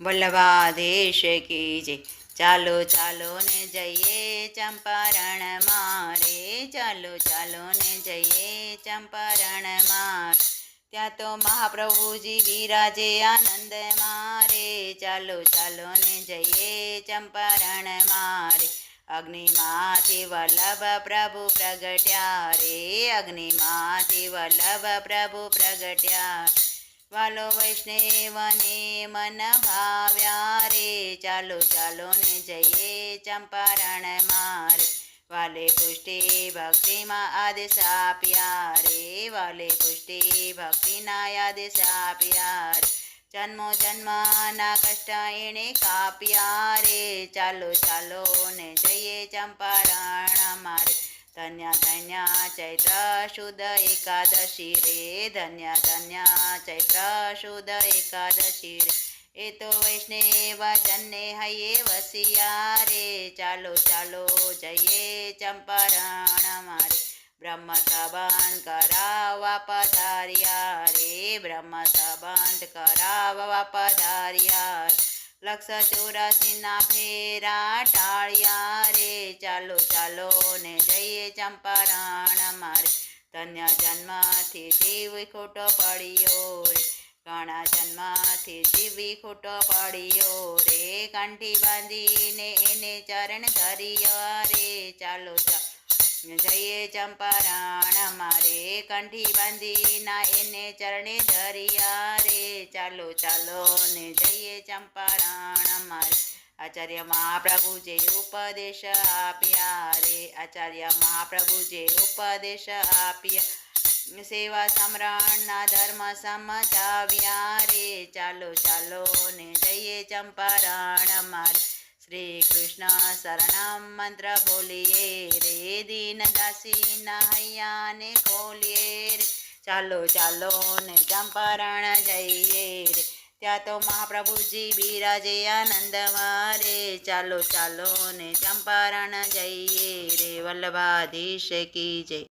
વલ્લભાધીશ કી જય. ચાલો ચાલો ને જઈએ ચંપારણ મારે. ચાલો ચાલો ને જઈએ ચંપારણ માર. ત્યાં તો મહાપ્રભુજી વિરાજે આનંદ મારે. ચાલો ચાલો ને જઈએ ચંપારણ મારે. અગ્નિમાંથી વલ્લભ પ્રભુ પ્રગટ્યા રે. અગ્નિમાંથી વલ્લભ પ્રભુ પ્રગટ્યા વાલો વૈષ્ણવને મન ભાવ્યા રે. ચાલો ચાલો ને જઈએ ચંપારણ મારે વાલે પુષ્ટિ ભક્તિમાં આદેશ આપ્યા રે. વાલે પુષ્ટિ ભક્તિના આદેશ આપ્યા રે. જન્મો જન્મના કષ્ટ એણે કાપ્યા રે. ચાલો ચાલો ને જઈએ ચંપારણ ધન્ય ધન્ય ચૈત્ર શુદ્ધ એકાદશી રે ધન્ય ધન્ય ચૈત્ર શુદ્ધ એકાદશી રે એ તો વૈષ્ણવ જનને હૈયે વસિયા રે ચાલો ચાલો જઈએ ચંપારણ મારે બ્રહ્મ સંબંધ કરાવવા પધાર્યા રે બ્રહ્મ સંબંધ કરાવવા પધાર્યા લક્ષ ચોરાસીના ફેરા ટાળ્યા રે. ચાલો ચાલો ને જઈએ ચંપારણ મારે ધન્ય જન્મથી જીવ ખોટો પડ્યો રે. ઘણા જન્મથી જીવી ખોટો પડ્યો રે. કંઠી બાંધીને એને ચરણ ધર્યા રે. ચાલો ચાલો જઈએ ચંપારણ મારે કંઠી બાંધીના એને ચરણે ધરિયા રે. ચાલો ચાલો, ને જઈએ ચંપારણ અમારે. આચાર્ય મહાપ્રભુજે ઉપદેશ આપ્યા રે. આચાર્ય મહાપ્રભુજે ઉપદેશ આપ્યા. સેવા સમરણના ધર્મ સમજાવ્યા રે. ચાલો ચાલો, ને જઈએ ચંપારણ મારે શ્રી કૃષ્ણ શરણમ મંત્ર બોલીએ. રે દીન દાસીના હૈયાને ખોલીએ રે. ચાલો ચાલો ને ચંપારણ જઈએ રે. ત્યાં તો મહાપ્રભુજી બિરાજે આનંદ મારે. ચાલો ચાલો ને ચંપારણ જઈએ રે. વલ્લભાધીશ કી જય.